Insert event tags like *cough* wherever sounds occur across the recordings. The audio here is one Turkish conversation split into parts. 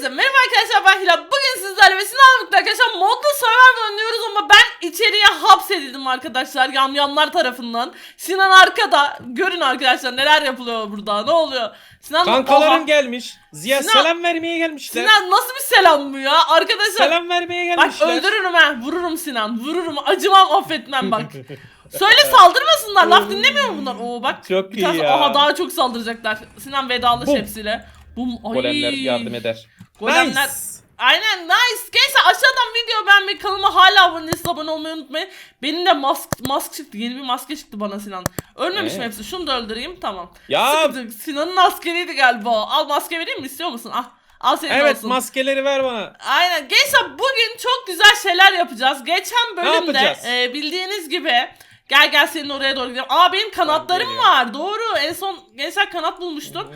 Herkese merhaba arkadaşlar ben Hilal. Bugün sizlerle ve Sinan'la arkadaşlar modlu Survivor oynuyoruz ama ben içeriye hapsedildim arkadaşlar yamyamlar tarafından. Sinan arkada. Görün arkadaşlar neler yapılıyor burada ne oluyor. Sinan Kankalarım Oha. gelmiş. Ziya Sinan- selam vermeye gelmişler. Sinan nasıl bir selam bu ya arkadaşlar. Selam vermeye Bak gelmişler. öldürürüm ha vururum Sinan vururum acımam affetmem bak. *laughs* Söyle saldırmasınlar laf dinlemiyor mu bunlar? Oo bak. Çok bir iyi ya. Oha daha çok saldıracaklar. Sinan vedalaş Bum. hepsiyle. Bum. Ay. Golemler yardım eder. Golemler Nice. Aynen nice. Gençler aşağıdan video beğenmeyi kanalıma hala abone değilseniz abone olmayı unutmayın. Benim de mask mask çıktı. Yeni bir maske çıktı bana Sinan. Ölmemiş mi Ee? hepsi? Şunu da öldüreyim. Tamam. Ya. Sinan'ın askeriydi galiba. Al maske vereyim mi? İstiyor musun? Ah. Al senin evet olsun. maskeleri ver bana. Aynen. Gençler bugün çok güzel şeyler yapacağız. Geçen bölümde yapacağız? e, bildiğiniz gibi Gel gel senin oraya doğru gidelim. Aa benim kanatlarım var. Doğru. En son gençler kanat bulmuştuk.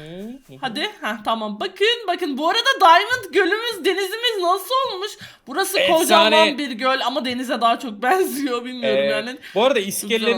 Hadi. Heh, tamam. Bakın bakın. Bu arada Diamond gölümüz, denizimiz nasıl olmuş? Burası Efsane. kocaman bir göl ama denize daha çok *laughs* benziyor. Bilmiyorum Ee, yani. Bu arada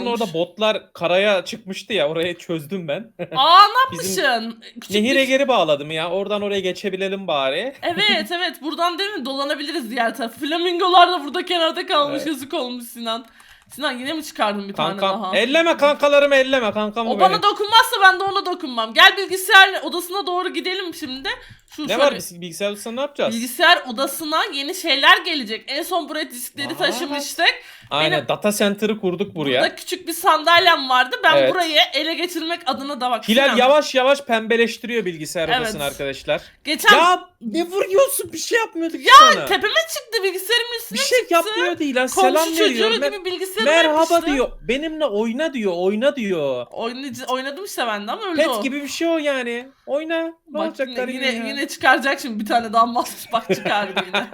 olmuş. orada botlar karaya çıkmıştı ya orayı çözdüm ben. Aa ne *laughs* yapmışsın? Küçük Nehire bir- geri bağladım ya oradan oraya geçebilelim bari. Evet *laughs* evet buradan değil mi dolanabiliriz diğer taraf. Flamingolar da burada kenarda kalmış Evet. yazık olmuş Sinan. Sinan yine mi çıkardın bir tane Kankam daha? elleme kankalarımı elleme kankam O o bana benim. dokunmazsa ben de ona dokunmam. Gel bilgisayar odasına doğru gidelim şimdi. Şu Ne var biz bilgisayar odasında ne yapacağız? Bilgisayar odasına yeni şeyler gelecek. En son buraya diskleri Vay. taşımıştık. Aynen benim- data center'ı kurduk buraya. Burada küçük bir sandalyem vardı. Ben Evet. burayı ele geçirmek adına da bak. Hilal yavaş yavaş pembeleştiriyor bilgisayar Evet. odasını arkadaşlar. Geçen Ya ne vuruyorsun bir şey yapmıyorduk ya sana. tepeme çıktı bilgisayarımın üstüne Bir şey çıktı. yapmıyor değil lan Komşu selam çocuğu veriyor. Mer- gibi bilgisayarıma merhaba yapıştı. diyor. Benimle oyna diyor. Oyna diyor. Oynayıcı, oynadım işte ben de ama öldü Pet o. gibi bir şey o yani. Oyna. Ne Bak olacak yine, yine, yine çıkaracak şimdi bir tane daha mas bak çıkardı yine.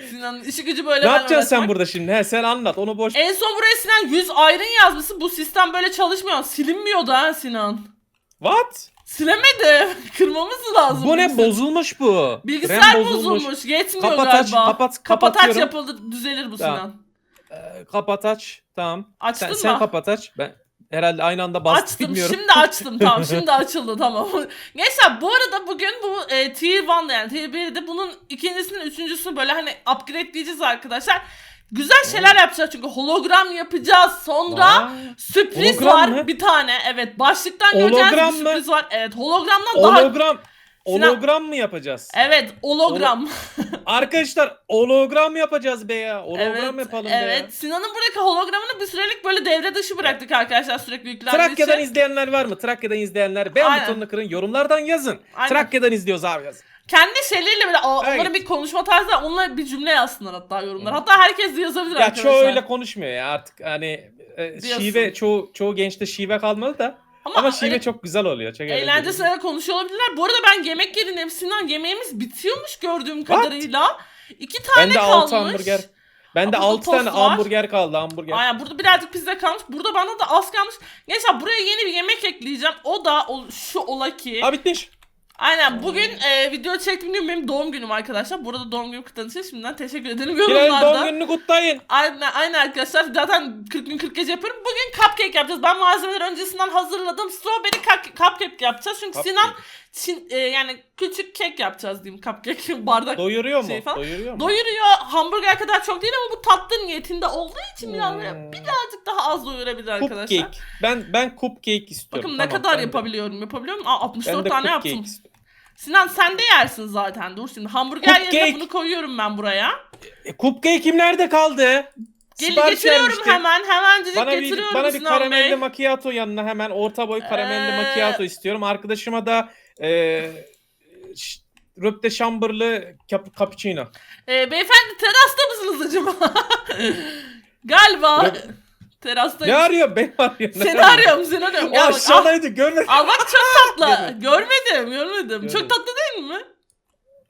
*laughs* Sinan'ın işi gücü böyle Ne yapacaksın sen burada şimdi? He sen anlat onu boş. En son buraya Sinan 100 ayrın yazmışsın. Bu sistem böyle çalışmıyor. Silinmiyordu ha Sinan. What? Silemedi. *laughs* Kırmamız lazım. Bu ne bozulmuş bu. Bilgisayar RAM bozulmuş. Yetmiyor Kapat aç, galiba. kapat- kapat aç kapatıyorum. yapıldı. Düzelir bu Tamam. Sinan. Ee, kapat aç. Tamam. Açtın sen, mı? sen kapat aç. Ben herhalde aynı anda bastım Açtım. bilmiyorum. Şimdi açtım. Tamam. Şimdi açıldı. Tamam. *laughs* Gençler bu arada bugün bu e, Tier 1'de yani Tier 1'de bunun ikincisini, üçüncüsünü böyle hani upgrade diyeceğiz arkadaşlar. Güzel şeyler yapacağız çünkü hologram yapacağız. Sonra Vay. sürpriz var mı? bir tane. Evet başlıktan Hologram mı? sürpriz var. Evet hologramdan daha... Hologram. Sinan- Hologram mı yapacağız? Evet hologram. Arkadaşlar hologram yapacağız be ya. Hologram evet, yapalım be evet. ya. Sinan'ın buradaki hologramını bir sürelik böyle devre dışı bıraktık arkadaşlar sürekli yüklendiği Trakya'dan için. izleyenler var mı? Trakya'dan izleyenler beğen Aynen. butonunu kırın. Yorumlardan yazın. Aynen. Trakya'dan izliyoruz abi yazın. Kendi şeyleriyle böyle o- Evet. onların bir konuşma tarzı. Onunla bir cümle yazsınlar hatta yorumlar. Hatta herkes de yazabilir Ya arkadaşlar. çoğu öyle konuşmuyor ya artık hani e, Diyorsun. şive çoğu çoğu gençte şive kalmadı da ama, şive öyle çok güzel oluyor. Çok eğlenceli. eğlencesine konuşuyor olabilirler. Bu arada ben yemek yerine hepsinden yemeğimiz bitiyormuş gördüğüm kadarıyla. İki tane Bende kalmış. 6 hamburger. Bende Burada 6 tane tost var. hamburger kaldı hamburger. Aynen burada birazcık pizza kalmış. Burada bana da az kalmış. Gençler buraya yeni bir yemek ekleyeceğim. O da o- şu ola ki. Aa bitmiş. Aynen bugün e, video çektiğim gün benim doğum günüm arkadaşlar. Burada doğum günüm kutladığı için şimdiden teşekkür ederim yorumlarda. doğum gününü kutlayın. Aynen, aynen arkadaşlar zaten 40 gün 40 gece yapıyorum. Bugün cupcake yapacağız. Ben malzemeleri öncesinden hazırladım. Strawberry cup- cupcake yapacağız. Çünkü Cupcake. Sinan Çin, e, yani küçük kek yapacağız diyeyim. Cupcake *laughs* bardak Doyuruyor mu? şey falan. Doyuruyor mu? doyuruyor. Hamburger kadar çok değil ama bu tatlı niyetinde olduğu için biraz böyle Hmm. birazcık daha az doyurabilir arkadaşlar. Cupcake. Ben ben cupcake istiyorum. Bakın ne Tamam, kadar ben de- yapabiliyorum. Yapabiliyorum. Aa, Ben 64 de tane cupcake yaptım. istiyorum. Sinan sen de yersin zaten. Dur şimdi hamburger yerine Cupcake. bunu koyuyorum ben buraya. E, cupcake'im nerede kaldı? Gel Sipariş getiriyorum vermiştim. hemen. Hemencecik Bana bir, getiriyorum bana bir Sinan karamelli Bey. macchiato yanına hemen orta boy karamelli Ee, macchiato istiyorum. Arkadaşıma da e, ş- röpte şambırlı cap- cappuccino. Ee, beyefendi terasta mısınız acaba? *laughs* Galiba Yok. Terastayım. Ne arıyor? Ben arıyorum. Seni arıyorum seni arıyorum. O Gel bak, al, aşağıdaydı görmedim. al bak çok *laughs* tatlı. Görmedim. görmedim görmedim. Çok Görmedim. tatlı değil mi?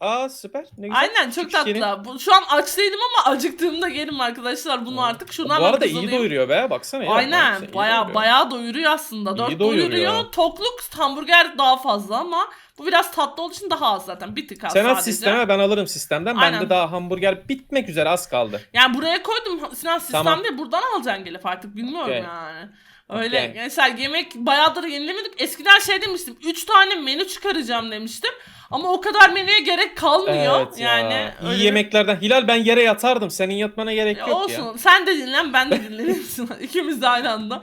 Aa süper. Ne güzel. Aynen çok yeni. tatlı. Bu, şu an aç değilim ama acıktığımda yerim arkadaşlar bunu artık. Şundan Bu arada iyi doyuruyor. doyuruyor be. Baksana ya. Aynen Baksana, iyi baya doyuruyor. baya doyuruyor aslında. İyi Dört doyuruyor. doyuruyor. Tokluk hamburger daha fazla ama bu biraz tatlı olduğu için daha az zaten. Bir tık az Sen at sadece. sisteme ben alırım sistemden. Aynen. Bende daha hamburger bitmek üzere az kaldı. Yani buraya koydum Sinan sistem Tamam. buradan alacaksın gelip artık bilmiyorum Okey. yani. Öyle Okey. gençler yemek bayağıdır yenilemedik. Eskiden şey demiştim 3 tane menü çıkaracağım demiştim. Ama o kadar menüye gerek kalmıyor. Evet yani ya. öyle İyi bir- yemeklerden. Hilal ben yere yatardım. Senin yatmana gerek Ya yok olsun. ya. Sen de dinlen ben de dinlerim. *laughs* İkimiz de aynı anda.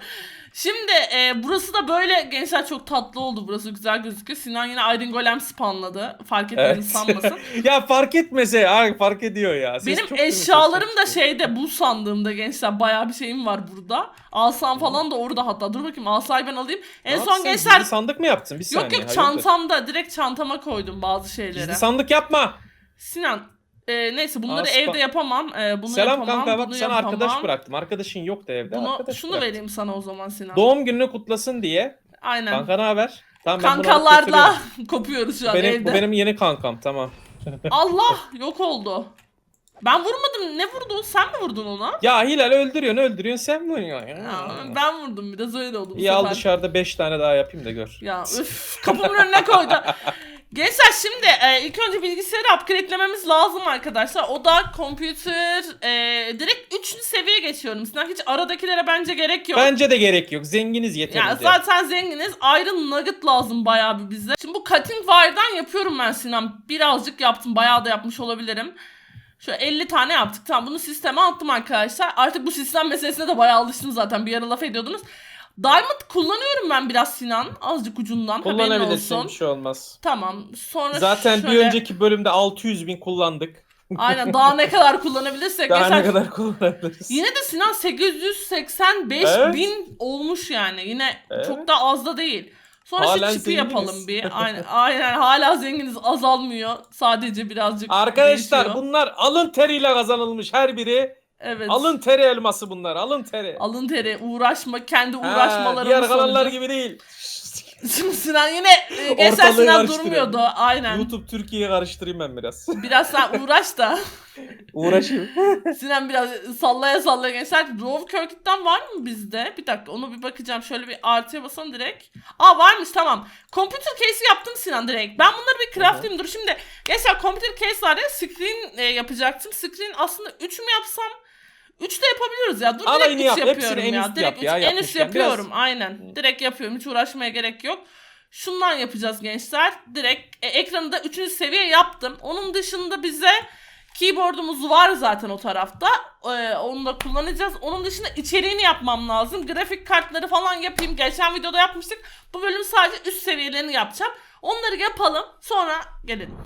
Şimdi e, burası da böyle gençler çok tatlı oldu. Burası güzel gözüküyor. Sinan yine Iron Golem spawnladı. Fark etmeni Evet. sanmasın. *laughs* ya fark etmese. Ay, fark ediyor ya. Ses Benim eşyalarım da şeyde bu sandığımda gençler bayağı bir şeyim var burada. Asam falan da orada hatta. Dur bakayım asayı ben alayım. Ne En son yapsın? gençler Gizli sandık mı yaptın? Bir saniye. yok yok çantamda direkt çantama koydum bazı şeyleri. Gizli sandık yapma. Sinan e, neyse bunları Aa, spa- evde yapamam. E, bunu Selam yapamam. kanka bak bunu sana yapamam. arkadaş bıraktım. Arkadaşın yoktu evde. Bunu arkadaş şunu bıraktım. vereyim sana o zaman Sinan. Doğum gününü kutlasın diye. Aynen. Kanka ne haber? Tamam ben Kankalarla *laughs* kopuyoruz şu an benim, evde. bu benim yeni kankam tamam. Allah *laughs* yok oldu. Ben vurmadım. Ne vurdun? Sen mi vurdun ona? Ya Hilal öldürüyorsun öldürüyorsun sen vuruyorsun. Ya, ben vurdum biraz öyle oldu bu İyi al sefer. dışarıda 5 tane daha yapayım da gör. Ya üf kapımın önüne koydu. *laughs* Gençler şimdi e, ilk önce bilgisayarı upgradelememiz lazım arkadaşlar. O da computer e, direkt 3. seviyeye geçiyorum. Sinan hiç aradakilere bence gerek yok. Bence de gerek yok. Zenginiz yeterince. Ya zaten zenginiz. Iron Nugget lazım bayağı bir bize. Şimdi bu cutting wire'dan yapıyorum ben Sinan. Birazcık yaptım. Bayağı da yapmış olabilirim. Şöyle 50 tane yaptık. Tamam bunu sisteme attım arkadaşlar. Artık bu sistem meselesine de bayağı alıştım zaten. Bir ara laf ediyordunuz. Diamond kullanıyorum ben biraz Sinan. Azıcık ucundan. Haberin Kullanabilirsin olsun. bir şey olmaz. Tamam. Sonra Zaten şöyle... bir önceki bölümde 600 bin kullandık. Aynen daha ne kadar kullanabilirsek. *laughs* Daha Mesela ne kadar kullanabiliriz? Yine de Sinan 885 Evet. bin olmuş yani. Yine Evet. çok da az da değil. Sonra Halen şu çipi yapalım bir. *laughs* Aynen, aynen hala zenginiz azalmıyor. Sadece birazcık Arkadaşlar değişiyor. bunlar alın teriyle kazanılmış her biri. Evet. Alın teri elması bunlar alın teri. Alın teri uğraşma kendi Ha, uğraşmalarımız Diğer kanallar gibi değil. Şimdi *laughs* Sinan yine e, geçen Sinan durmuyordu. Aynen. YouTube Türkiye'yi karıştırayım ben biraz. *laughs* Biraz sen uğraş da. *laughs* Uğraşayım. Sinan biraz sallaya sallaya gençler. Rove Circuit'ten var mı bizde? Bir dakika onu bir bakacağım. Şöyle bir artıya basalım direkt. Aa varmış tamam. Computer case yaptım Sinan direkt. Ben bunları bir craftlayayım. Dur şimdi. Gençler computer case'lerde screen e, yapacaktım. Screen aslında 3 mü yapsam? 3 de yapabiliyoruz ya. Dur Alayını direkt 3 yap, hepsini yapıyorum en ya. üst Direkt yap ya, üç- en üst yapmışken. yapıyorum. Aynen. Direkt yapıyorum. Hiç uğraşmaya gerek yok. Şundan yapacağız gençler. Direkt e, ekranı da 3. seviye yaptım. Onun dışında bize keyboardumuz var zaten o tarafta. Ee, onu da kullanacağız. Onun dışında içeriğini yapmam lazım. Grafik kartları falan yapayım. Geçen videoda yapmıştık. Bu bölüm sadece üst seviyelerini yapacağım. Onları yapalım. Sonra gelelim.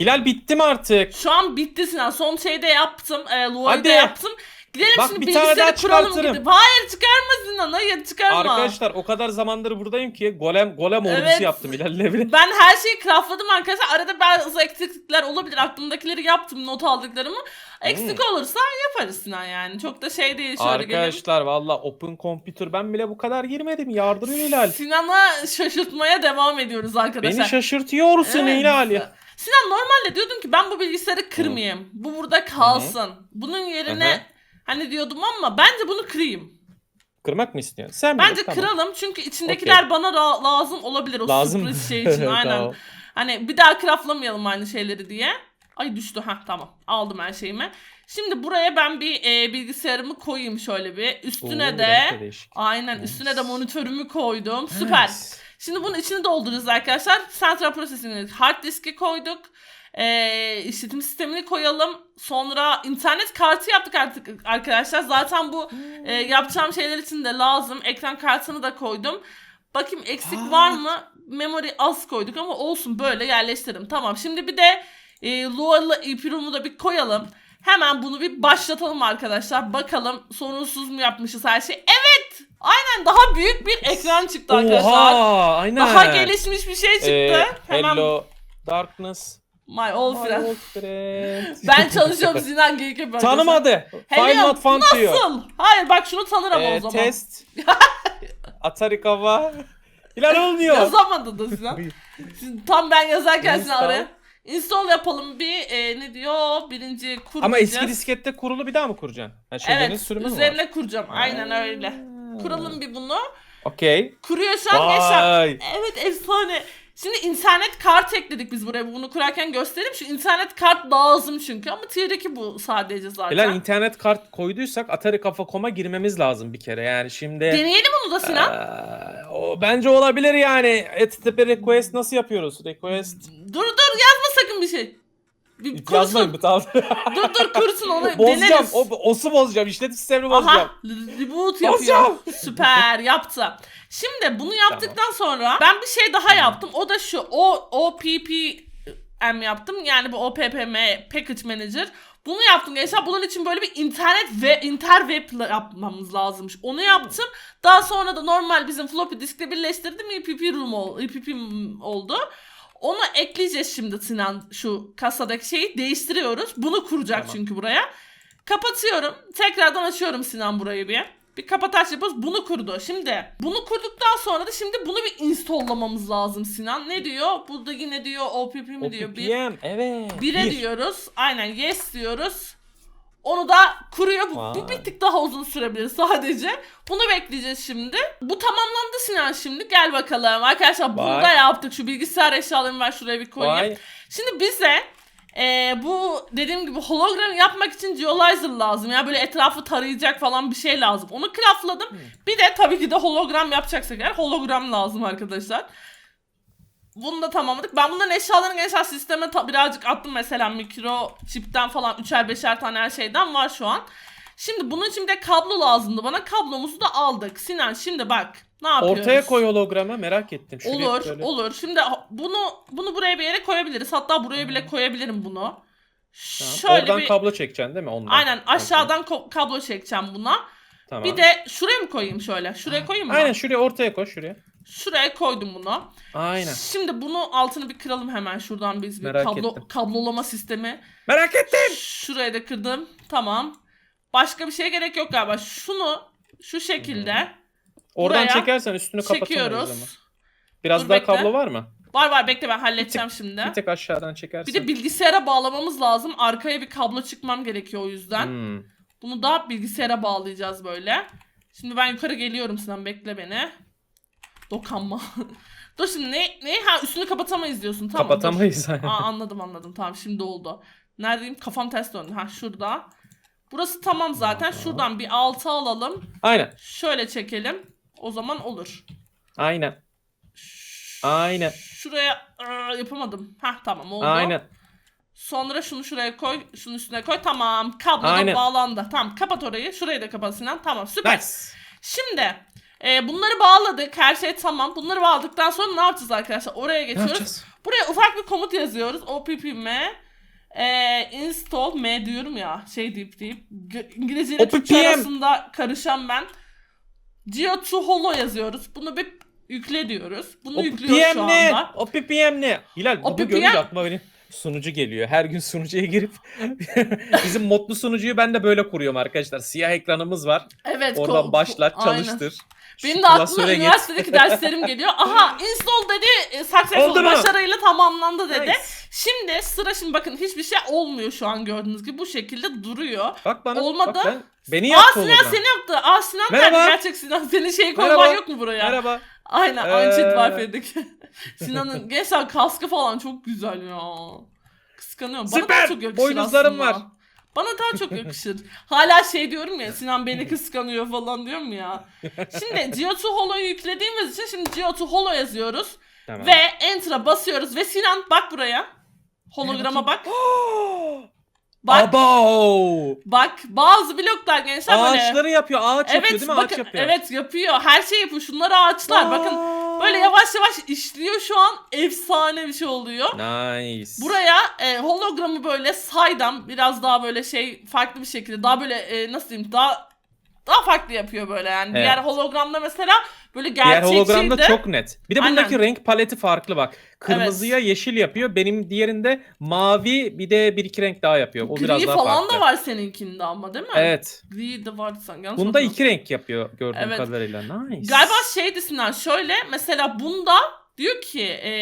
Hilal bitti mi artık? Şu an bitti Sinan. Son şeyde yaptım. E, Hadi. Luay'da yaptım. Gidelim Bak, şimdi bir tane bilgisayarı daha kuralım çıkartırım. gidip. Hayır çıkarma Sinan. Hayır çıkarma. Arkadaşlar o kadar zamandır buradayım ki golem golem ordusu Evet. yaptım bile. Ben her şeyi craftladım arkadaşlar. Arada bazı eksiklikler olabilir. Aklımdakileri yaptım, not aldıklarımı. Eksik olursa yaparız Sinan yani. Çok da şey değil şöyle. Arkadaşlar valla Open Computer ben bile bu kadar girmedim. Yardırıyor Hilal. Sinan'a şaşırtmaya devam ediyoruz arkadaşlar. Beni şaşırtıyorsun Evet. Hilal ya. Sinan normalde diyordum ki ben bu bilgisayarı kırmayayım. Bu burada kalsın. Bunun yerine hı. Hani diyordum ama bence bunu kırayım. Kırmak mı istiyorsun? Sen Bence bilir, tamam. kıralım çünkü içindekiler bana ra- lazım olabilir o Lazım. sürpriz şey *laughs* için aynen. Tamam. Hani bir daha craftlamayalım aynı şeyleri diye. Ay düştü ha tamam aldım her şeyimi. Şimdi buraya ben bir e, bilgisayarımı koyayım şöyle bir. Üstüne Oo, de renk de değişik. aynen Nice. üstüne de monitörümü koydum. Süper. Nice. Şimdi bunun içini dolduracağız arkadaşlar. Central Processing hard diski koyduk. Ee, işletim sistemini koyalım. Sonra internet kartı yaptık artık arkadaşlar. Zaten bu e, yapacağım şeyler için de lazım. Ekran kartını da koydum. Bakayım eksik Aa. var mı? Memory az koyduk ama olsun böyle yerleştirdim. Tamam şimdi bir de e, Lua'lı ipirumu da bir koyalım. Hemen bunu bir başlatalım arkadaşlar. Bakalım sorunsuz mu yapmışız her şeyi. Evet! Aynen daha büyük bir ekran çıktı arkadaşlar. Oha aynen. Daha gelişmiş bir şey çıktı. Ee, Hemen Hello Darkness. My old My friend. old friend. *laughs* Ben çalışıyorum Sinan Geyik yapıyorum. Tanımadı. Hello, Find not diyor. Nasıl? Hayır bak şunu tanırım Ee, o zaman. test. *laughs* Atari kafa. Hilal olmuyor. Yazamadı da Sinan. Şimdi tam ben yazarken Sinan Install. araya. Install yapalım bir e, ne diyor birinci kur Ama eski diskette kurulu bir daha mı kuracaksın? Ha, şeylerin Evet sürümü mü var? üzerine kuracağım aynen öyle. Kuralım bir bunu. Okey. Kuruyor şu an gençler. Vay. Evet efsane. Şimdi internet kart ekledik biz buraya. Bunu kurarken göstereyim. Şu internet kart lazım çünkü ama tier 2 bu sadece zaten. Bilal internet kart koyduysak Atari Kafa.com'a girmemiz lazım bir kere. Yani şimdi Deneyelim onu da Sinan. Eee, o bence olabilir yani. HTTP request nasıl yapıyoruz? Request Dur dur yazma sakın bir şey. Bir kurusun. yazmayın bu tamam. Dur dur kurusun onu *laughs* bozacağım. deneriz. O, osu bozacağım. İşletim sistemini bozacağım. Aha reboot yapıyor. Bozacağım. Süper yaptı. Şimdi bunu yaptıktan sonra ben bir şey daha yaptım. O da şu o OPPM yaptım. Yani bu OPPM Package Manager. Bunu yaptım gençler. Bunun için böyle bir internet ve interweb yapmamız lazımmış. Onu yaptım. Daha sonra da normal bizim floppy diskle birleştirdim. EPP room ol, EPP oldu. Onu ekleyeceğiz şimdi Sinan şu kasadaki şeyi değiştiriyoruz. Bunu kuracak Tamam. çünkü buraya. Kapatıyorum. Tekrardan açıyorum Sinan burayı bir. Bir kapataç yapıyoruz. Bunu kurdu. Şimdi bunu kurduktan sonra da şimdi bunu bir installamamız lazım Sinan. Ne diyor? Burada yine diyor OPP mi diyor? Bir, OPPM evet. bire Bir. diyoruz. Aynen yes diyoruz. Onu da kuruyor. Bu, bu bir tık daha uzun sürebilir sadece. Bunu bekleyeceğiz şimdi. Bu tamamlandı Sinan şimdi. Gel bakalım. Arkadaşlar bunu Vay. da yaptık. Şu bilgisayar eşyalarımı ben şuraya bir koyayım. Vay. Şimdi bize e, bu dediğim gibi hologram yapmak için geolizer lazım. Ya böyle etrafı tarayacak falan bir şey lazım. Onu craftladım. Bir de tabii ki de hologram yapacaksak eğer hologram lazım arkadaşlar. Bunu da tamamladık. Ben bunların eşyalarını gençler sisteme birazcık attım mesela mikro çipten falan üçer beşer tane her şeyden var şu an. Şimdi bunun için bir de kablo lazımdı bana. Kablomuzu da aldık. Sinan şimdi bak ne yapıyoruz? Ortaya koy hologramı merak ettim. Şuraya Olur, böyle- olur. Şimdi bunu bunu buraya bir yere koyabiliriz. Hatta buraya bile koyabilirim bunu. Tamam. Şöyle Oradan bir kablo çekeceksin değil mi? Ondan. Aynen aşağıdan ko- kablo çekeceğim buna. Tamam. Bir de şuraya mı koyayım şöyle? Şuraya koyayım mı? Aynen şuraya ortaya koy şuraya. Şuraya koydum bunu. Aynen. Şimdi bunu altını bir kıralım hemen şuradan biz bir Merak kablo ettim. kablolama sistemi. Merak ettim. Şuraya da kırdım. Tamam. Başka bir şeye gerek yok galiba. Şunu şu şekilde Oradan Buraya çekersen üstünü kapatamayız ama. çekiyoruz. Biraz Dur daha bekle. kablo var mı? Var var bekle ben halledeceğim şimdi. Bir tek aşağıdan çekersen. Bir de bilgisayara bağlamamız lazım. Arkaya bir kablo çıkmam gerekiyor o yüzden. Hmm. Bunu da bilgisayara bağlayacağız böyle. Şimdi ben yukarı geliyorum Sinan bekle beni. Dokanma. *laughs* dur şimdi ne, ne? Ha üstünü kapatamayız diyorsun tamam. dur. Kapatamayız. Aa, anladım anladım tamam şimdi oldu. Neredeyim? Kafam ters döndü. Ha şurada. Burası tamam zaten. Şuradan bir altı alalım. Aynen. Şöyle çekelim. O zaman olur. Aynen. Aynen. Şuraya Aa, yapamadım. Ha tamam oldu. Aynen. Sonra şunu şuraya koy. Şunu üstüne koy. Tamam. Kablo da Aynen. bağlandı. Tamam kapat orayı. Şurayı da kapat Sinan. Tamam süper. Nice. Şimdi e, bunları bağladık. Her şey tamam. Bunları bağladıktan sonra ne yapacağız arkadaşlar? Oraya geçiyoruz. Buraya ufak bir komut yazıyoruz. oppm e, install m diyorum ya. Şey deyip deyip. İngilizce ile Türkçe OPPM. arasında karışan ben. Geo2 Holo yazıyoruz. Bunu bir yükle diyoruz. Bunu O yüklüyoruz şu ne? anda. O PPM ne? Hilal bunu OPPM görünce aklıma benim sunucu geliyor. Her gün sunucuya girip *laughs* bizim modlu sunucuyu ben de böyle kuruyorum arkadaşlar. Siyah ekranımız var. Evet. Oradan ko- başlat, aynen. Benim de aklıma üniversitedeki derslerim geliyor. *laughs* Aha install dedi. E, successful başarıyla tamamlandı dedi. Nice. Şimdi sıra şimdi bakın hiçbir şey olmuyor şu an gördüğünüz gibi bu şekilde duruyor. Bak bana. Olmadı. Bak ben, beni Aa yaptı Sinan hologram. seni yaptı. Aa Sinan Merhaba. nerede? Gerçek Sinan. Senin şey koyman Merhaba. yok mu buraya? Merhaba. Aynen aynı chat var Ee. Ferideki. *laughs* Sinan'ın gençler kaskı falan çok güzel ya. Kıskanıyorum. Bana Süper. daha çok yakışır Boynuzlarım aslında. var. Bana daha çok yakışır. Hala şey diyorum ya Sinan beni kıskanıyor falan diyorum ya. Şimdi Geo2 Holo'yu yüklediğimiz için şimdi Geo2 Holo yazıyoruz. Tamam. Ve Enter'a basıyoruz ve Sinan bak buraya. Holograma bak. *gasps* Bak Abo! bak bazı bloklar gençler böyle. Ağaçları yapıyor. Ağaç yapıyor Evet değil mi? bakın Ağaç yapıyor. evet yapıyor. Her şey yapıyor. Şunlar ağaçlar. Bakın böyle yavaş yavaş işliyor şu an. Efsane bir şey oluyor. Nice. Buraya e, hologramı böyle saydam biraz daha böyle şey farklı bir şekilde daha böyle e, nasıl diyeyim daha daha farklı yapıyor böyle yani. Evet. Diğer hologramda mesela böyle Diğer hologramda çok net. Bir de bundaki Aynen. renk paleti farklı bak. Kırmızıya yeşil yapıyor. Benim diğerinde mavi bir de bir iki renk daha yapıyor. O Gri biraz daha falan farklı. da var seninkinde ama değil mi? Evet. Gri de var sanki. yanlış Bunda hatırlamıyorum. iki renk yapıyor gördüğüm Evet. kadarıyla. Nice. Galiba şeydi Sinan şöyle mesela bunda diyor ki e,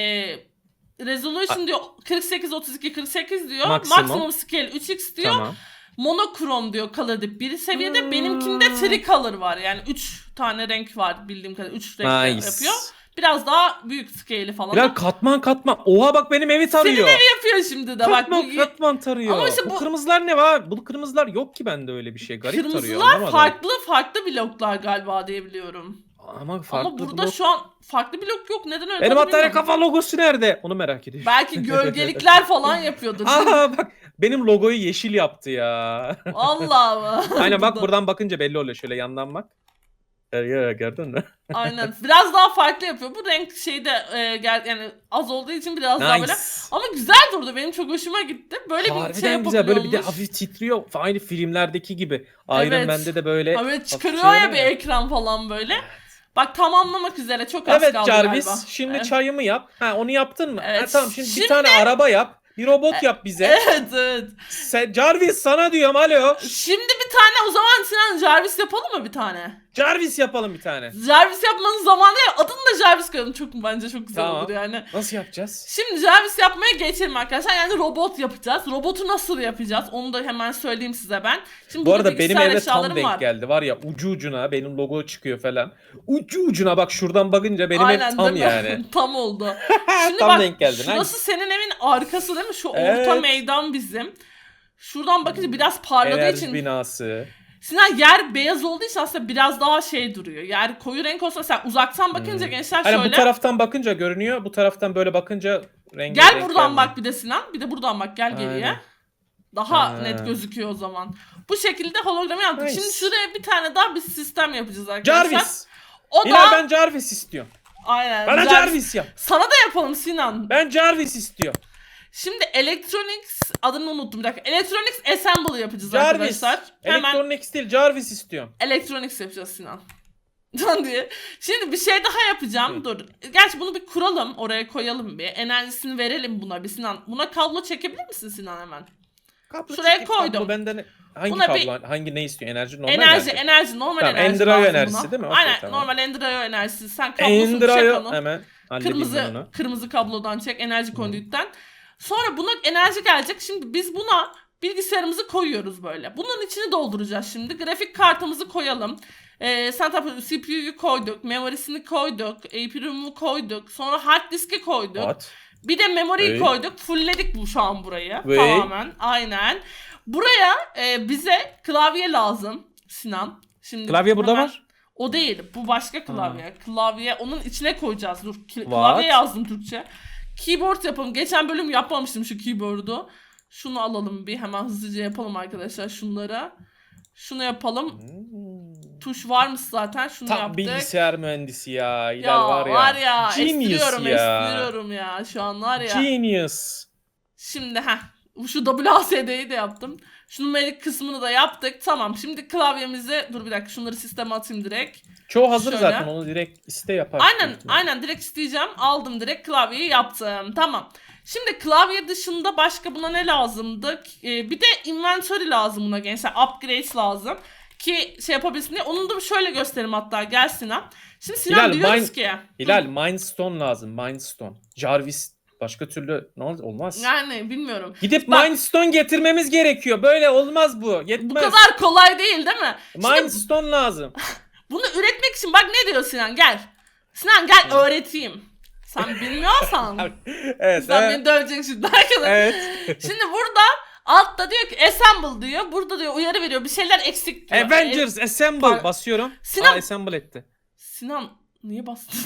resolution diyor 48 32 48 diyor. Maksimum. Maksimum scale 3x diyor. Tamam. Monokrom diyor color dip bir seviyede. Hmm. Benimkinde tricolor var. Yani 3 tane renk var bildiğim kadarıyla. 3 renk Nice. yapıyor. Biraz daha büyük scale'i falan. Bilal katman katman. Oha bak benim evi tarıyor. yapıyor şimdi de bak. katman Bu, katman tarıyor. Ama işte bu... bu- kırmızılar ne var? Bu kırmızılar yok ki bende öyle bir şey. Garip tarıyor. kırmızılar farklı farklı bloklar galiba diyebiliyorum. Ama farklı Ama burada blok. şu an farklı blok yok. Neden öyle? Benim Atari kafa logosu nerede? Onu merak ediyorum. Belki *laughs* gölgelikler falan *laughs* yapıyordur. Aa bak benim logoyu yeşil yaptı ya. Allah *laughs* mı? Aynen bak Burada- buradan bakınca belli oluyor. Şöyle yandan bak. Ya, ya gördün mü? Aynen. Biraz daha farklı yapıyor. Bu renk şeyde e, gel yani az olduğu için biraz daha böyle. Nice. Ama güzel durdu. Benim çok hoşuma gitti. Böyle bir şey Harbiden güzel. Böyle bir de yapabiliyormuş. hafif titriyor. Aynı filmlerdeki gibi. Iron Evet. Man'de de böyle. Hafif çıkarıyor ya bir ekran falan böyle. Bak tamamlamak üzere çok az Evet kaldı Jarvis galiba. şimdi Evet. çayımı yap. Ha onu yaptın mı? Evet, Ha, tamam şimdi, şimdi- bir tane araba yap. Bir robot yap bize. *laughs* Evet evet. Sen, Jarvis sana diyorum alo. Şimdi bir tane o zaman Sinan Jarvis yapalım mı bir tane? Jarvis yapalım bir tane. Jarvis yapmanın zamanı ya. Adını da Jarvis koyalım. Çok bence çok güzel Tamam. olur yani. Nasıl yapacağız? Şimdi Jarvis yapmaya geçelim arkadaşlar. Yani robot yapacağız. Robotu nasıl yapacağız? Onu da hemen söyleyeyim size ben. Şimdi Bu burada arada benim bilgisayar evde tam eşyalarım denk var. geldi. Var ya ucu ucuna benim logo çıkıyor falan. Ucu ucuna bak şuradan bakınca benim ev tam değil mi? yani. *laughs* tam oldu. *laughs* Şimdi tam bak denk geldi. şurası senin evin arkası değil mi? Şu orta Evet. meydan bizim. Şuradan bakınca biraz parladığı Enerji için binası. Sinan yer beyaz olduğu için aslında biraz daha şey duruyor. Yer koyu renk olsa sen uzaktan bakınca Hmm. gençler Hani şöyle. bu taraftan bakınca görünüyor. Bu taraftan böyle bakınca rengi Gel renk buradan gelmiyor. bak bir de Sinan. Bir de buradan bak gel geriye. Aynen. Daha Ha. net gözüküyor o zaman. Bu şekilde hologramı yaptık. Nice. Şimdi şuraya bir tane daha bir sistem yapacağız arkadaşlar. Jarvis. O da Bilal ben Jarvis istiyorum. aynen. Bana Jarvis- Jarvis yap. Sana da yapalım Sinan. Ben Jarvis istiyorum. Şimdi Electronics adını unuttum bir dakika. Electronics Assemble yapacağız Jarvis. arkadaşlar. Hemen Electronics değil Jarvis istiyorum. Electronics yapacağız Sinan. *laughs* Can diye. Şimdi bir şey daha yapacağım. Hı. Dur. Gerçi bunu bir kuralım. Oraya koyalım bir. Enerjisini verelim buna bir Sinan. Buna kablo çekebilir misin Sinan hemen? Kablo Şuraya çekip koydum. kablo benden hangi Buna bir- kablo hangi ne istiyor? Enerji normal enerji, enerji, normal Tamam, enerji. Lazım enerjisi buna. değil mi? Aynen, tamam. normal Endrayo enerjisi. Sen kablosunu çek Endrayo onu. hemen Kırmızı kırmızı kablodan çek enerji kondüitten. Sonra buna enerji gelecek. Şimdi biz buna bilgisayarımızı koyuyoruz böyle. Bunun içini dolduracağız şimdi. Grafik kartımızı koyalım. Ee, sen tabii CPU'yu koyduk, memorisini koyduk, APRAM'ı koyduk, sonra hard diski koyduk. At. Bir de memoriyi Hey. koyduk. Fullledik bu şu an burayı. Hey. Tamamen. Aynen. Buraya e, bize klavye lazım Sinan. Şimdi Klavye burada hemen- var. O değil. Bu başka klavye. Klavye onun içine koyacağız. Dur. ki- What? Klavye yazdım Türkçe. Keyboard yapalım. Geçen bölüm yapmamıştım şu keyboard'u. Şunu alalım bir hemen hızlıca yapalım arkadaşlar şunlara. Şunu yapalım. Hmm. Tuş varmış zaten. Şunu Tam yaptık. bilgisayar mühendisi ya. Hilal ya var ya. var ya. Genius estiriyorum ya. estiriyorum ya. Şu an var ya. Genius. Şimdi ha şu WASD'yi de yaptım. Şu numerik kısmını da yaptık. Tamam şimdi klavyemizi dur bir dakika şunları sisteme atayım direkt. Çoğu hazır Şöyle. zaten onu direkt iste yapar. Aynen aynen direkt isteyeceğim. Aldım direkt klavyeyi yaptım. Tamam. Şimdi klavye dışında başka buna ne lazımdı? Ee, bir de inventory lazım buna gençler. Upgrades lazım. Ki şey yapabilsin diye. Onu da şöyle göstereyim hatta. Gel Sinan. Şimdi Sinan Hilal, diyoruz mine- ki. Hilal Mindstone lazım. Mindstone. Jarvis başka türlü ne ol- olmaz. Yani bilmiyorum. Gidip Bak- Mindstone getirmemiz gerekiyor. Böyle olmaz bu. Yetmez. Bu kadar kolay değil değil mi? Mindstone lazım. *laughs* Bunu üretmek için bak ne diyor Sinan gel. Sinan gel öğreteyim. Sen bilmiyorsan. *laughs* evet. Sinan evet. beni dövecek şimdi arkadaşlar. evet. *laughs* Şimdi burada altta diyor ki assemble diyor. Burada diyor uyarı veriyor. Bir şeyler eksik diyor. Avengers Assemble basıyorum. Sinan- Aa, assemble etti. Sinan niye bastın?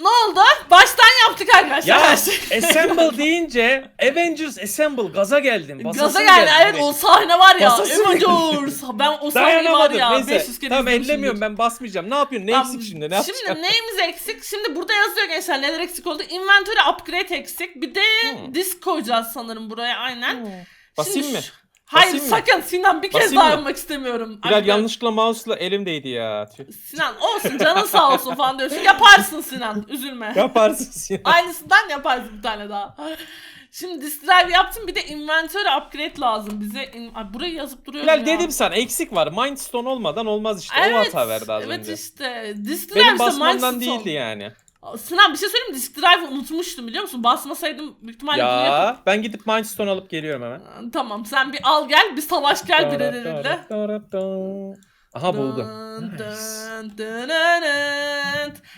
Ne oldu? Baştan yaptık arkadaşlar. Ya her *laughs* şeyi. Assemble deyince Avengers Assemble gaza geldim. Gaza Basasım geldi. Evet o sahne var ya. Basasım Avengers. Ben o sahneyi var Dayanamadım. ya. Neyse. 500 kere Tamam izlemişimdir. ellemiyorum ben basmayacağım. Ne yapıyorsun? Ne Tamam, eksik şimdi? Ne yapacağım? Şimdi neyimiz eksik? Şimdi burada yazıyor gençler neler eksik oldu. Inventory upgrade eksik. Bir de Hmm. disk koyacağız sanırım buraya aynen. Basayım Şimdi mı? şu- Hayır Basayım mı? sakın Sinan bir kez Basayım daha mı? yapmak istemiyorum. Arkadaşlar, yanlışlıkla mouse'la elimdeydi ya. Tüh. Sinan olsun canın sağ olsun falan diyorsun. Yaparsın Sinan üzülme. Yaparsın Sinan. Aynısından yaparsın bir tane daha. Şimdi disk drive yaptım bir de inventory upgrade lazım bize. İn- Ay, burayı yazıp duruyorum Bilal ya. dedim sana eksik var. Mindstone olmadan olmaz işte. o hata verdi az evet önce. işte. Disk drive Benim basmamdan Mindstone. değildi yani. Sinan bir şey söyleyeyim mi? Disk drive unutmuştum biliyor musun? Basmasaydım büyük ihtimalle bunu yapıp Ya ben gidip Mindstone alıp geliyorum hemen. Tamam sen bir al gel bir savaş gel birileriyle. Aha buldum.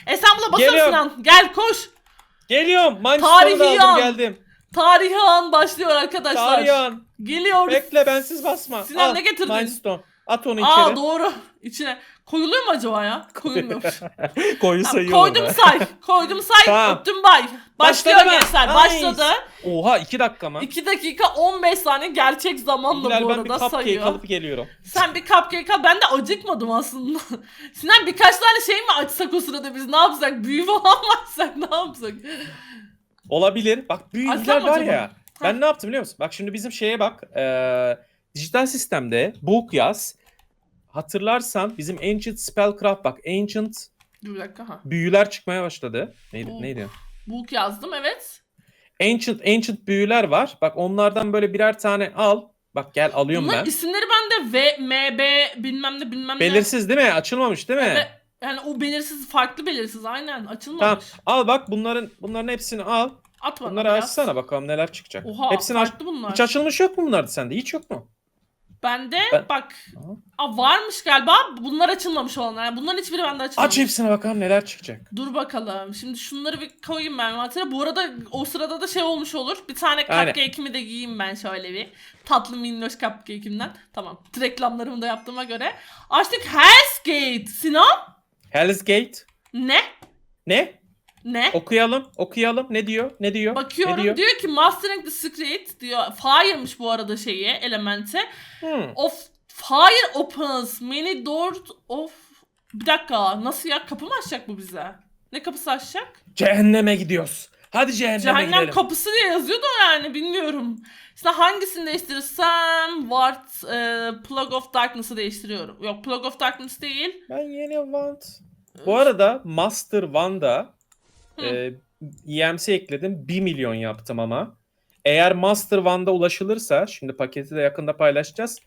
E sen buna basar Geliyorum. Sinan. Gel koş. Geliyorum. Mindstone'u Tarihi aldım yan. geldim. Tarihi an başlıyor arkadaşlar. Tarihan. Geliyoruz. Bekle bensiz basma. Sinan Al, ne getirdin? Mindstone. At onu Aa içeri. doğru. İçine. Koyuluyor mu acaba ya? Koyulmuyor. Koyulsa iyi olur koydum be. say. Koydum say. Tamam. Öptüm bay. Başlıyor Başladı gençler. Nice. Başladı. Oha 2 dakika mı? 2 dakika 15 saniye gerçek zamanla Hilal bu ben bir arada cupcake sayıyor. alıp geliyorum. Sen bir cupcake al. Ben de acıkmadım aslında. *laughs* Sinan birkaç tane şey mi açsak o sırada biz ne yapsak? Büyü falan mı açsak ne yapsak? Olabilir. Bak Hilal var acaba? ya. Ben ne yaptım biliyor musun? Bak şimdi bizim şeye bak. eee, dijital sistemde book yaz. Hatırlarsan bizim Ancient Spellcraft bak. Ancient Dur bir dakika ha. büyüler çıkmaya başladı. Neydi? Book. Neydi? Book yazdım evet. Ancient Ancient büyüler var. Bak onlardan böyle birer tane al. Bak gel alıyorum Bunların ben. isimleri bende V, M, B bilmem ne bilmem ne. Belirsiz değil mi? Açılmamış değil mi? Ve, yani o belirsiz farklı belirsiz aynen açılmamış. Tamam. Al bak bunların bunların hepsini al. At bana Bunları biraz. açsana bakalım neler çıkacak. Oha Hepsini aç. farklı bunlar. Hiç açılmış yok mu bunlarda sende? Hiç yok mu? Bende Ben- bak. Aa, varmış galiba bunlar açılmamış olanlar. Yani bunların hiçbiri bende açılmamış. Aç hepsine bakalım neler çıkacak. Dur bakalım. Şimdi şunları bir koyayım ben matara. Bu arada o sırada da şey olmuş olur. Bir tane cupcake'imi de giyeyim ben şöyle bir. Tatlı minnoş cupcake'imden. Tamam. Reklamlarımı da yaptığıma göre. Açtık Hell's Gate. Sinan? Hell's Gate. Ne? Ne? Ne? Okuyalım. Okuyalım. Ne diyor? Ne diyor? Bakıyorum Ne diyor? diyor? ki Mastering the Secret diyor. Fire'mış bu arada şeyi, elemente. Hmm. Of Fire opens many doors of... Bir dakika nasıl ya? Kapı mı açacak bu bize? Ne kapısı açacak? Cehenneme gidiyoruz. Hadi cehenneme Cehennem gidelim. kapısı diye yazıyordu yani bilmiyorum. İşte hangisini değiştirirsem Ward e, Plug of Darkness'ı değiştiriyorum. Yok Plug of Darkness değil. ben yeni want. Bu arada Master Hı. E, EMC ekledim. 1 milyon yaptım ama. Eğer Master One'da ulaşılırsa, şimdi paketi de yakında paylaşacağız.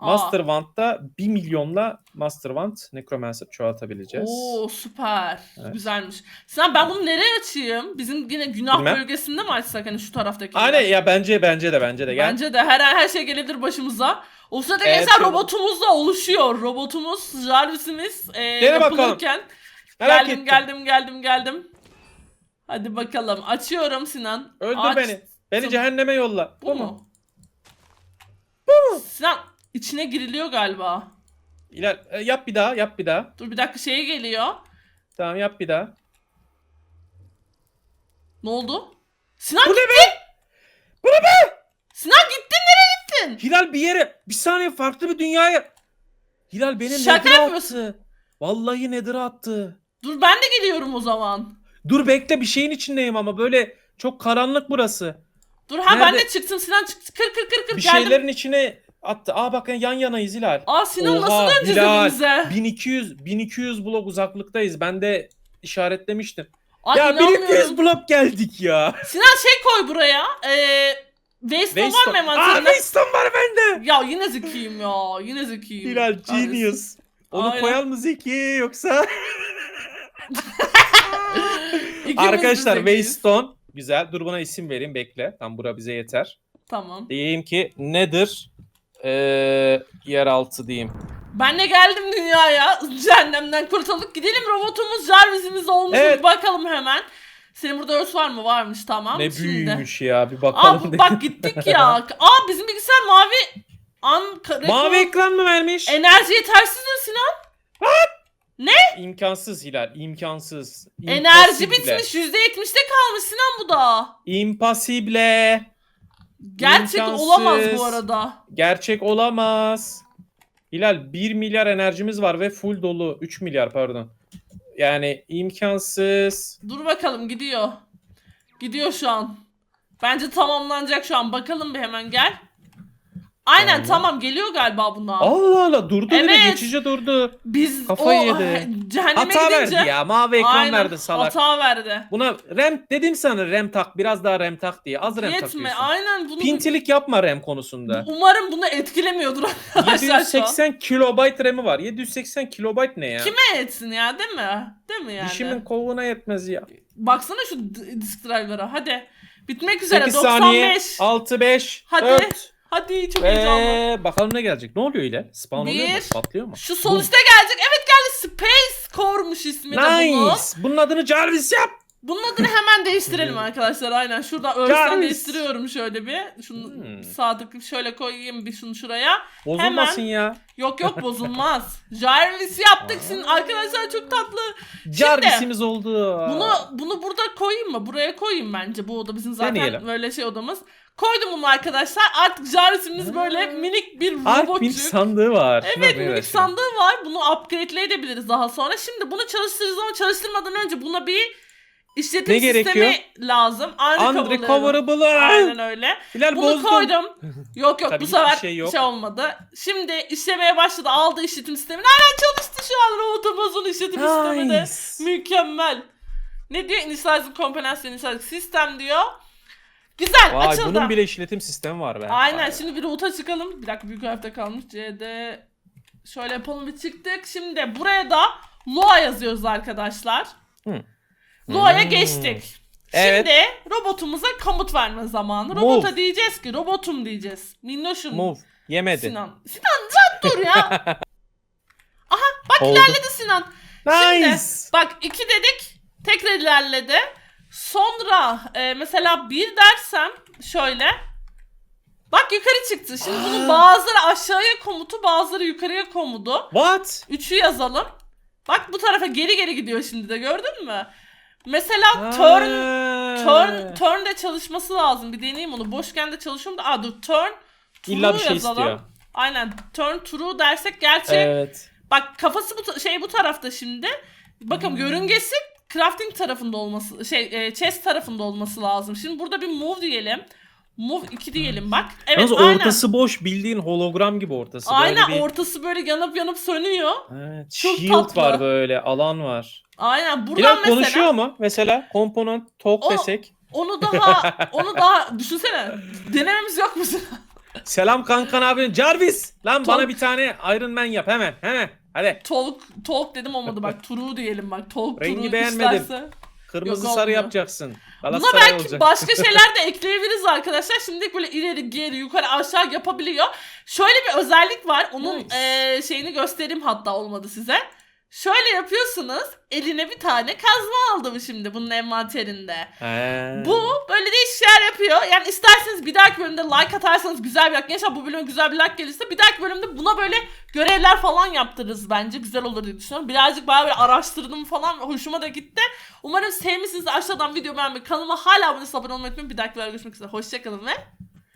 Aa. Master Wand'da 1 milyonla Master Wand Necromancer çoğaltabileceğiz. Oo süper. Evet. Güzelmiş. Sen ben bunu nereye açayım? Bizim yine günah Bilmem. bölgesinde mi açsak hani şu taraftaki? Aynen ya bence bence de bence de gel. Bence de her her şey gelebilir başımıza. O sırada Evet, gençler robotumuz da oluşuyor. Robotumuz, Jarvis'imiz e, Dene bakalım. yapılırken. Merak geldim, ettim. geldim, geldim, geldim. Hadi bakalım. Açıyorum Sinan. Öldür Aç. beni. Beni cehenneme yolla. Bu mu? Bu mu? Sinan içine giriliyor galiba. İler, e, yap bir daha, yap bir daha. Dur bir dakika şeye geliyor. Tamam yap bir daha. Ne oldu? Sinan Bu ne be? Bu ne be? Sinan gittin nereye gittin? Hilal bir yere, bir saniye farklı bir dünyaya. Hilal benim Şaka Nether'a yapıyorsun. attı. Vallahi Nether'a attı. Dur ben de geliyorum o zaman. Dur bekle bir şeyin içindeyim ama böyle çok karanlık burası. Dur ha ben Nerede? de çıktım Sinan çıktı. Kır kır kır kır Bir geldim. şeylerin içine attı. Aa bak yan yanayız Hilal. Aa Sinan nasıl döneceğiz evimize? 1200 1200 blok uzaklıktayız. Ben de işaretlemiştim. Ay ya inanmıyorum. 1200 blok geldik ya. Sinan şey koy buraya. Eee Waystone var mı Waystone. Aa envanterinde? Waystone var bende. Ya yine zekiyim ya. Yine zekiyim. Hilal Kahretsin. genius. Onu Aynen. koyalım mı Zeki yoksa? *laughs* *laughs* İkimiz de Arkadaşlar zekiyiz. Waystone. Güzel. Dur buna isim vereyim bekle. Tam bura bize yeter. Tamam. Diyeyim ki nedir? Ee, yeraltı diyeyim. Ben de geldim dünyaya. Cehennemden kurtulduk. Gidelim robotumuz Jarvis'imiz olmuş. Evet. Bakalım hemen. Senin burada örs var mı? Varmış tamam. ne Şimdi. büyümüş ya bir bakalım. Aa bak gittik ya. *laughs* Aa bizim bilgisayar mavi an Mavi ekran mı vermiş? enerji yetersizdir Sinan. İmkansız Hilal. imkansız. Enerji Impossible. bitmiş. %70'te kalmış Sinan bu da. Impossible. Gerçek İmkansız. olamaz bu arada. Gerçek olamaz. Hilal 1 milyar enerjimiz var ve full dolu. 3 milyar pardon. Yani imkansız. Dur bakalım gidiyor. Gidiyor şu an. Bence tamamlanacak şu an. Bakalım bir hemen gel. Aynen Tamam. tamam geliyor galiba bunlar. Allah Allah durdu Evet. geçici durdu. Biz Kafayı o yedi. *laughs* cehenneme Hata gidince verdi ya. Mavi ekran Aynen, verdi salak. Hata verdi. Buna RAM dedim sana RAM tak biraz daha RAM tak diye. Az RAM Yetme. takıyorsun. Aynen bunu Pintilik yapma RAM konusunda. Umarım bunu etkilemiyordur arkadaşlar şu an. 780 kilobayt RAM'i var. 780 kilobayt ne ya? Kime yetsin ya değil mi? Değil mi yani? Dişimin kovuğuna yetmez ya. Baksana şu d- disk driver'a hadi. Bitmek üzere 8 95. saniye. 6 5 Hadi. 4 Hadi çok heyecanlı. Ve bakalım ne gelecek. Ne oluyor öyle? Spawn oluyor mu? Bir. Patlıyor mu? Şu sol Boom. gelecek. Evet geldi. Space Core'muş ismi de bunun. Nice. Bunun adını Jarvis yap. Bunun adını hemen değiştirelim arkadaşlar. Aynen şurada örsten Jarvis. değiştiriyorum şöyle bir. Şunu Hmm. tıklayıp şöyle koyayım bir şunu şuraya. Bozulmasın ya. Yok yok bozulmaz. Jarvis yaptık şimdi arkadaşlar çok tatlı. Jarvis'imiz oldu. Bunu bunu burada koyayım mı? Buraya koyayım bence. Bu oda bizim zaten Deneyelim. böyle şey odamız. Koydum bunu arkadaşlar. Artık Jarvis'imiz böyle minik bir Ark robotçuk. minik sandığı var. Şuna Evet bir minik ver. sandığı var. Bunu upgrade'leyebiliriz daha sonra. Şimdi bunu çalıştırırız ama çalıştırmadan önce buna bir işletim Ne sistemi gerekiyor? lazım. Unrecoverable. Aynen öyle. Bilal Bunu bozdun. koydum. *laughs* Yok yok Tabii bu sefer şey şey, yok. olmadı. Şimdi işlemeye başladı. Aldı işletim sistemini. Aynen çalıştı şu an robotumuzun işletim sistemi de. Nice. Mükemmel. Ne diyor? Initializing Components Initializing System diyor. Güzel Vay açıldı. bunun bile işletim sistemi var be. Aynen Vay. şimdi bir route'a çıkalım. Bir dakika büyük harfte kalmış. CD şöyle yapalım bir çıktık. Şimdi buraya da Loa yazıyoruz arkadaşlar. Hı. Loa'ya Hmm. geçtik. Evet. Şimdi robotumuza komut verme zamanı. Robota Move. diyeceğiz ki robotum diyeceğiz. Minnoşum. Move. Yemedi. Sinan. Sinan sen dur ya. *laughs* Oldu. İlerledi Sinan. Şimdi Nice. bak iki dedik tekrar ilerledi. Sonra e, mesela bir dersem şöyle. Bak yukarı çıktı. Şimdi bunun Aa. *gasps* bazıları aşağıya komutu bazıları yukarıya komudu. What? Üçü yazalım. Bak bu tarafa geri geri gidiyor şimdi de gördün mü? Mesela turn turn turn de çalışması lazım. Bir deneyeyim onu. Boşken de çalışıyorum da. Aa dur turn true İlla bir şey yazalım. istiyor. Aynen turn true dersek gerçi Evet. Bak kafası bu ta- şey bu tarafta şimdi. Bakın Hmm. görüngesi crafting tarafında olması şey e, chest tarafında olması lazım. Şimdi burada bir move diyelim. Move 2 diyelim bak. Evet Yalnız aynen. ortası boş bildiğin hologram gibi ortası. Aynen böyle bir... ortası böyle yanıp yanıp sönüyor. Evet, Çok shield tatlı. var böyle alan var. Aynen buradan Bilal mesela konuşuyor mu? Mesela komponent talk O- desek. onu daha *laughs* onu daha düşünsene. Denememiz yok mu? Selam kankan abi. Jarvis. Lan Talk. bana bir tane Iron Man yap hemen. Hemen. Hadi. talk talk dedim olmadı bak. *laughs* True diyelim bak. Talk Rengi true beğenmedim. isterse. Kırmızı Yok, sarı olmuyor. yapacaksın. Buna belki olacak. başka şeyler de *laughs* ekleyebiliriz arkadaşlar. Şimdi böyle ileri geri yukarı aşağı yapabiliyor. Şöyle bir özellik var. Onun Nice. eee, şeyini göstereyim hatta olmadı size. Şöyle yapıyorsunuz. Eline bir tane kazma aldım şimdi bunun envanterinde. He. Bu böyle değişik şeyler yapıyor. Yani isterseniz bir dahaki bölümde like atarsanız güzel bir like. Gençler bu bölüme güzel bir like gelirse bir dahaki bölümde buna böyle görevler falan yaptırırız bence. Güzel olur diye düşünüyorum. Birazcık bayağı böyle araştırdım falan. Hoşuma da gitti. Umarım sevmişsiniz. Aşağıdan video beğenmeyi, kanalıma hala abone abone olmayı unutmayın. Bir dahaki videoda görüşmek üzere. Hoşçakalın ve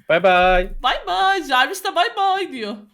Bye bye. bay bay. Jarvis de bay bay diyor.